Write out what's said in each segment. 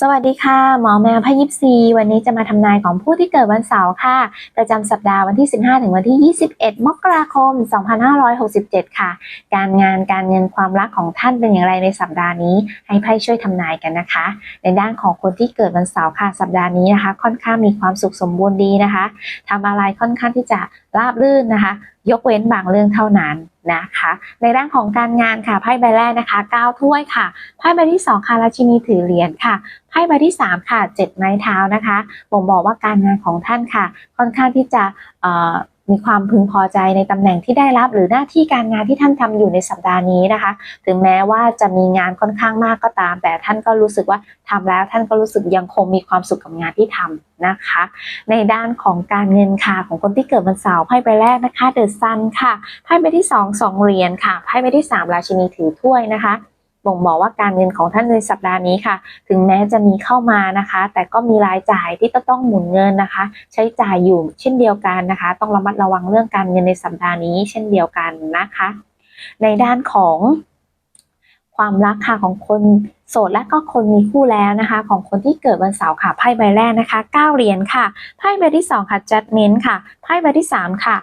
สวัสดีค่ะ หมอแมวพยิบซีวันนี้จะมาทำนายของผู้ที่เกิดวันเสาร์ค่ะ ประจำสัปดาห์วันที่ 15 ถึงวันที่ 21 มกราคม 2567 ค่ะ การงานการเงินความรักของท่านเป็นอย่างไรในสัปดาห์นี้ ให้ไพ่ช่วยทำนายกันนะคะ ในด้านของคนที่เกิดวันเสาร์ค่ะ สัปดาห์นี้นะคะ ค่อนข้างมีความสุขสมบูรณ์ดีนะคะทำอะไรค่อนข้างที่จะราบรื่นนะคะ ยกเว้นบางเรื่องเท่านั้น นะคะ ในด้านของการงานค่ะไพ่ใบแรกนะคะ9ถ้วยค่ะไพ่ใบที่สองค่ะราชินีถือเหรียญค่ะไพ่ใบที่สามค่ะเจ็ดไม้เท้านะคะบ่งบอกว่าการงานของท่านค่ะ ค่อนข้างที่จะ มีความพึงพอใจในตำแหน่งที่ได้รับหรือหน้าที่การงานที่ท่านทำอยู่ในสัปดาห์นี้นะคะ ถึงแม้ว่าจะมีงานค่อนข้างมากก็ตาม แต่ท่านก็รู้สึกว่าทำแล้วท่านก็รู้สึกยังคงมีความสุขกับงานที่ทำนะคะ ในด้านของการเงินค่ะของคนที่เกิดวันเสาร์ไพ่ใบแรกนะคะเดอะซันค่ะไพ่ใบที่สองสองเหรียญค่ะไพ่ใบที่สามราชินีถือถ้วยนะคะ บ่งบอกว่าการเงินของท่านในสัปดาห์นี้ค่ะ ถึงแม้จะมีเข้ามานะคะ แต่ก็มีรายจ่ายที่จะต้องหมุนเงินนะคะ ใช้จ่ายอยู่เช่นเดียวกันนะคะ ต้องระมัดระวังเรื่องการเงินในสัปดาห์นี้เช่นเดียวกันนะคะ ในด้านของความรักค่ะของคนโสดและก็คนมีคู่แล้วนะคะ ของคนที่เกิดวันเสาร์ค่ะไพ่ใบแรกนะคะ9เหรียญค่ะไพ่ใบที่สองค่ะ judgment ค่ะไพ่ใบที่สามค่ะ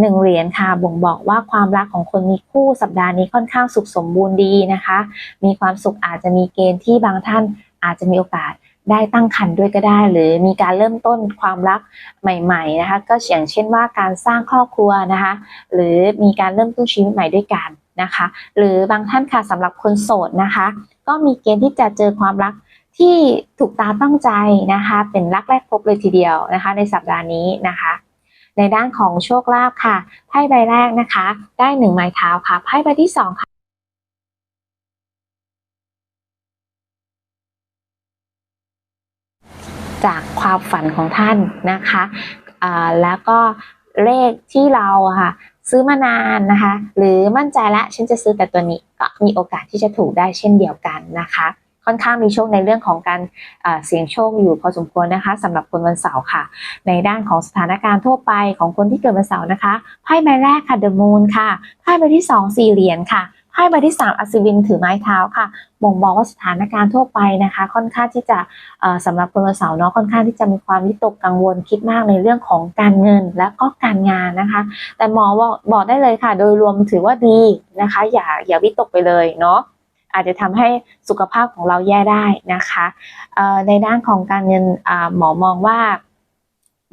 หนึ่งเหรียญค่ะบ่งบอกว่าความรักของคนมีคู่สัปดาห์นี้ค่อนข้างสุขสมบูรณ์ดีนะคะ มีความสุขอาจจะมีเกณฑ์ที่บางท่านอาจจะมีโอกาสได้ตั้งครรภ์ด้วยก็ได้ หรือมีการเริ่มต้นความรักใหม่ๆนะคะ ก็อย่างเช่นว่าการสร้างครอบครัวนะคะ หรือมีการเริ่มต้นชีวิตใหม่ด้วยกันนะคะ หรือบางท่านค่ะสำหรับคนโสดนะคะ ก็มีเกณฑ์ที่จะเจอความรักที่ถูกตาต้องใจนะคะ เป็นรักแรกพบเลยทีเดียวนะคะ ในสัปดาห์นี้นะคะ ในด้านของโชคลาภค่ะไพ่ใบแรกนะคะ ได้หนึ่งไม้เท้าค่ะไพ่ใบที่สองค่ะจากความฝันของท่านนะคะแล้วก็เลขที่เราค่ะซื้อมานานนะคะ หรือมั่นใจแล้วฉันจะซื้อแต่ตัวนี้ก็มีโอกาสที่จะถูกได้เช่นเดียวกันนะคะ ค่อนข้างมีโชคในเรื่องของการเสี่ยงโชคอยู่พอสมควรนะคะสำหรับคนวันเสาร์ค่ะ ในด้านของสถานการณ์ทั่วไปของคนที่เกิดวันเสาร์นะคะไพ่ใบแรกค่ะ The Moon ค่ะไพ่ใบที่สองสี่เหรียญค่ะไพ่ใบที่สามอัศวินถือไม้เท้าค่ะ บ่งบอกว่าสถานการณ์ทั่วไปนะคะ ค่อนข้างที่จะเอ่อสำหรับคนวันเสาร์เนาะค่อนข้างที่จะมีความวิตกกังวลคิดมากในเรื่องของการเงินและก็การงานนะคะ แต่หมอบอกบอกได้เลยค่ะ โดยรวมถือว่าดีนะคะ อย่าอย่าวิตกไปเลยเนาะ อาจจะทำให้สุขภาพของเราแย่ได้นะคะในด้านของการเงินหมอมองว่า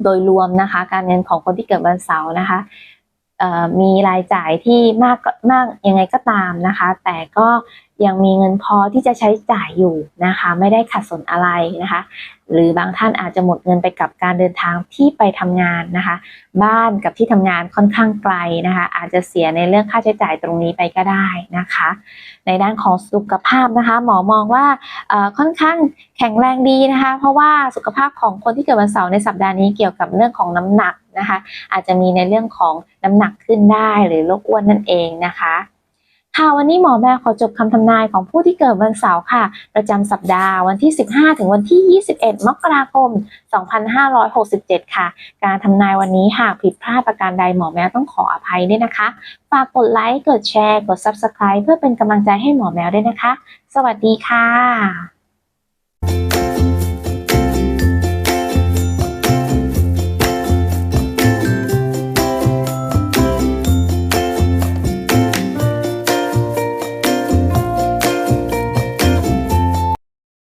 โดยรวมนะคะ การเงินของคนที่เกิดวันเสาร์นะคะ มีรายจ่ายที่มากมากยังไงก็ตามนะคะ แต่ก็ยังมีเงินพอที่จะใช้จ่ายอยู่นะคะ ไม่ได้ขัดสนอะไรนะคะ หรือบางท่านอาจจะหมดเงินไปกับการเดินทางที่ไปทำงานนะคะ บ้านกับที่ทำงานค่อนข้างไกลนะคะ อาจจะเสียในเรื่องค่าใช้จ่ายตรงนี้ไปก็ได้นะคะ ในด้านของสุขภาพนะคะ หมอมองว่าค่อนข้างแข็งแรงดีนะคะ เพราะว่าสุขภาพของคนที่เกิดวันเสาร์ในสัปดาห์นี้เกี่ยวกับเรื่องของน้ำหนัก นะคะ อาจจะมีในเรื่องของน้ำหนักขึ้นได้หรือโรคอ้วนนั่นเองนะคะค่ะวันนี้หมอแม่ขอจบคำทำนายของผู้ที่เกิดวันเสาร์ค่ะ ประจำสัปดาห์วันที่ 15 ถึงวันที่ 21 มกราคม 2567 ค่ะ การทำนายวันนี้หากผิดพลาดประการใดหมอแมวต้องขออภัยด้วยนะคะ ฝากกดไลค์ กดแชร์ กด Subscribe เพื่อเป็นกำลังใจให้หมอแมวด้วยนะคะ สวัสดีค่ะ